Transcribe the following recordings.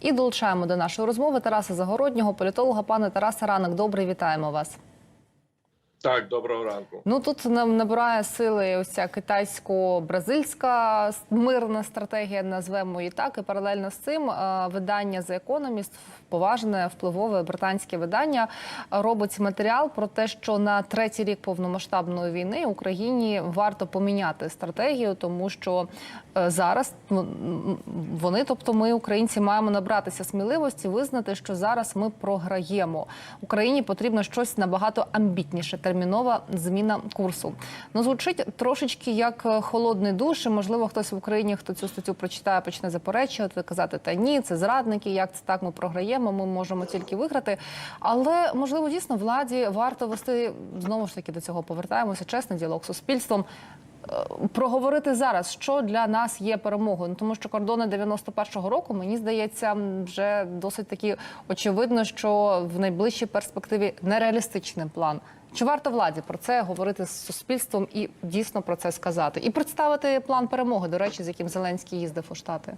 І долучаємо до нашої розмови Тараса Загороднього, політолога. Пане Тараса, ранок добрий, вітаємо вас. Так, доброго ранку. Ну тут нам набирає сили ось ця китайсько-бразильська мирна стратегія, назвемо її так. І паралельно з цим е, видання The Economist, поважне впливове британське видання, робить матеріал про те, що на третій рік повномасштабної війни Україні варто поміняти стратегію, тому що е, зараз ну, вони, тобто ми, українці, маємо набратися сміливості, визнати, що зараз ми програємо. Україні потрібно щось набагато амбітніше, термінова зміна курсу. Ну звучить трошечки як е, холодний душ. і, Можливо, хтось в Україні, хто цю статтю прочитає, почне заперечувати, казати, та ні, це зрадники. Як це так? Ми програємо, ми можемо тільки виграти. Але можливо, дійсно владі варто вести знову ж таки до цього повертаємося. Чесний діалог з суспільством. Е, Проговорити зараз, що для нас є перемогою. Ну, тому що кордони 91-го року, мені здається, вже досить таки очевидно, що в найближчій перспективі нереалістичний план. Чи варто владі про це говорити з суспільством і дійсно про це сказати? І представити план перемоги, до речі, з яким Зеленський їздив у Штати?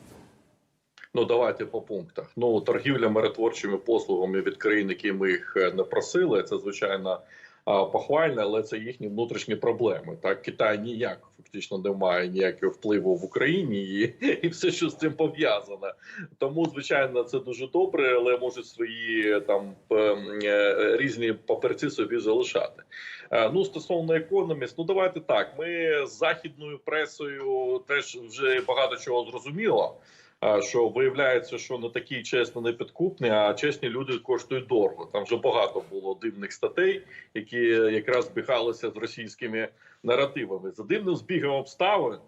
Ну давайте по пунктах. Ну торгівля миротворчими послугами від країн, які ми їх е, не просили, це звичайно похвальне, але це їхні внутрішні проблеми. Так Китай ніяк фактично не має ніякого впливу в Україні і, і все, що з цим пов'язане. Тому, звичайно, це дуже добре, але можуть свої там е, різні паперці собі залишати. Е, Ну, стосовно економіст, ну давайте так. Ми з західною пресою теж вже багато чого зрозуміло. а, Що виявляється, що не такі чесні, не підкупні, а чесні люди коштують дорого. Там вже багато було дивних статей, які якраз збігалися з російськими наративами. За дивним збігом обставин.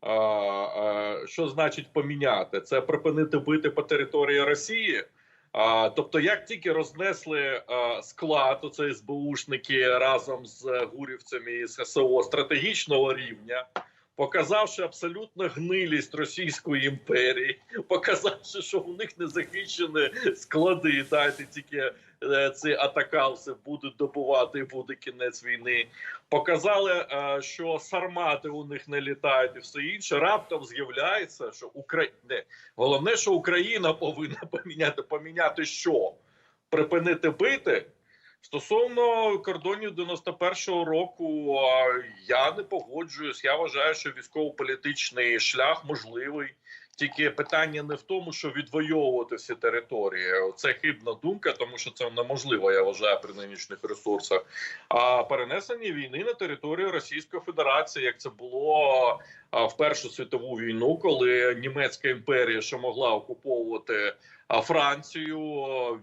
А, що значить поміняти? Це припинити бити по території Росії. Тобто, як тільки рознесли а, склад, оце СБУшники разом з гурівцями і ССО стратегічного рівня, показавши абсолютно гнилість Російської імперії, показавши, що у них не захищені склади, дайте тільки е, ці атакавси будуть добувати буде кінець війни. Показали, е, що сармати у них не літають і все інше. Раптом з'являється, що Україна головне, що Україна повинна поміняти поміняти що? Припинити бити. Стосовно кордонів 91-го року, я не погоджуюсь. Я вважаю, що військово-політичний шлях можливий. Тільки питання не в тому, що відвоювати всі території. Це хибна думка, тому що це неможливо, я вважаю, при нинішніх ресурсах. А перенесення війни на територію Російської Федерації, як це було в Першу світову війну, коли німецька імперія ще могла окуповувати Францію,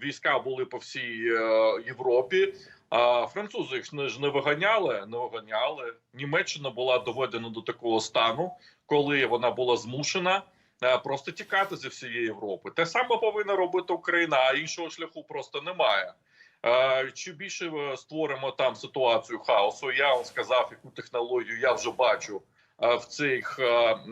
війська були по всій е, Європі. А французи їх не ж не виганяли, не виганяли. Німеччина була доведена до такого стану, коли вона була змушена просто тікати зі всієї Європи. Те саме повинна робити Україна, а іншого шляху просто немає. Е, Чи більше е, створимо там ситуацію хаосу? Я вам сказав, яку технологію я вже бачу е, в цих е,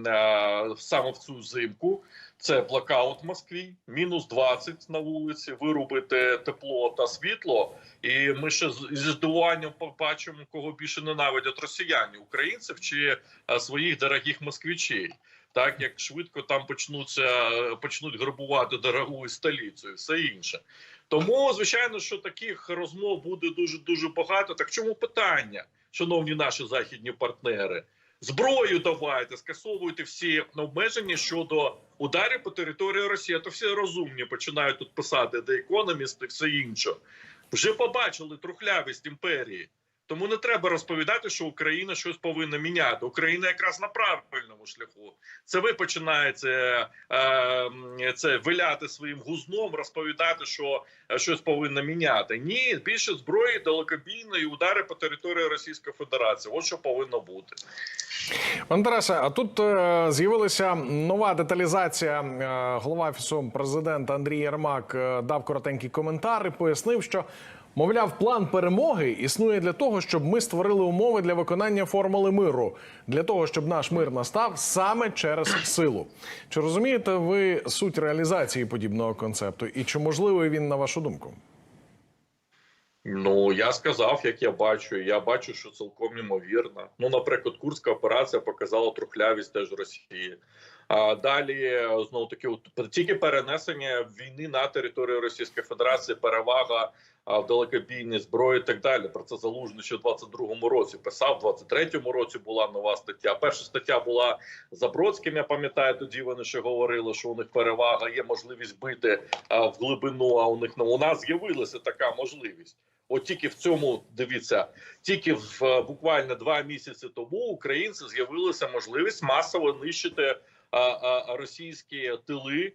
е, саме в цю зимку. Це блокаут в Москві, мінус 20 на вулиці, вирубити тепло та світло. І ми ще з зі здивуванням побачимо, кого більше ненавидять росіяни, українців чи е, своїх дорогих москвичей. Так як швидко там почнуться е, почнуть грабувати дорогу столицю і все інше. Тому звичайно, що таких розмов буде дуже дуже багато. Так чому питання, шановні наші західні партнери? Зброю давайте, скасовуйте всі обмеження щодо ударів по території Росії. То всі розумні починають тут писати де економісти, все інше. Вже побачили трухлявість імперії. Тому не треба розповідати, що Україна щось повинна міняти. Україна якраз на правильному шляху. Це ви починаєте е, це виляти своїм гузном, розповідати, що е, щось повинно міняти. Ні, більше зброї, далекобійної удари по території Російської Федерації. От що повинно бути. Пане Тарасе, а тут е, з'явилася нова деталізація. Е, голова офісу президента Андрій Єрмак е, дав коротенький коментар і пояснив, що мовляв, план перемоги існує для того, щоб ми створили умови для виконання формули миру, для того, щоб наш мир настав саме через силу. Чи розумієте ви суть реалізації подібного концепту, і чи можливий він на вашу думку? Ну я сказав, як я бачу. Я бачу, що цілком ймовірно. Ну, наприклад, Курська операція показала трухлявість теж Росії. А далі знову таки тільки перенесення війни на територію Російської Федерації, перевага в далекобійній зброї і так далі. Про це залужний ще в 22-му році писав. В 23-му році була нова стаття. Перша стаття була за Бродським. Я пам'ятаю, тоді вони ще говорили, що у них перевага є можливість бити в глибину. А у них у нас з'явилася така можливість. От тільки в цьому дивіться, тільки в е, буквально два місяці тому українці з'явилася можливість масово нищити російські тили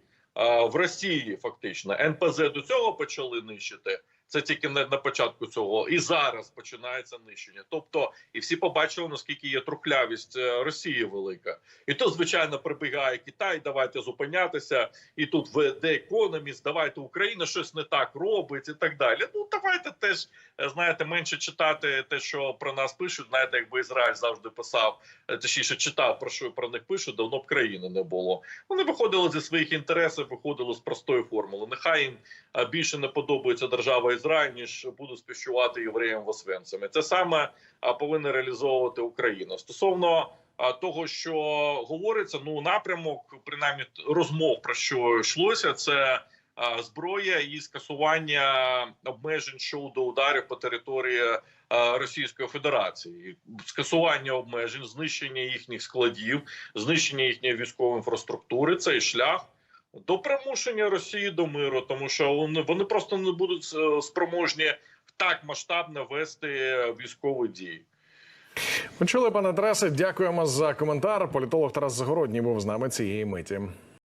в Росії. Фактично, НПЗ до цього почали нищити. Це тільки на, на початку цього, і зараз починається нищення. Тобто, і всі побачили наскільки є трухлявість е, Росії велика, і то звичайно прибігає Китай. Давайте зупинятися, і тут в The Economist, давайте Україна щось не так робить, і так далі. Ну давайте теж е, знаєте менше читати те, що про нас пишуть. Знаєте, якби Ізраїль завжди писав, е, точніше читав про що про них пишуть, давно б країни не було. Вони виходили зі своїх інтересів, виходили з простої формули. Нехай їм більше не подобається держава Ізраїль, ніж будуть співчувати євреям в Освенцимі. Це саме повинна реалізовувати Україна стосовно. Того, що говориться, ну напрямок, принаймні розмов про що йшлося, це зброя і скасування обмежень щодо ударів по території Російської Федерації, скасування обмежень, знищення їхніх складів, знищення їхньої військової інфраструктури. Цей шлях до примушення Росії до миру, тому що вони, просто не будуть е, спроможні так масштабно вести військові дії. Почули, пане Тарасе. Дякуємо за коментар. Політолог Тарас Загородній був з нами цієї миті.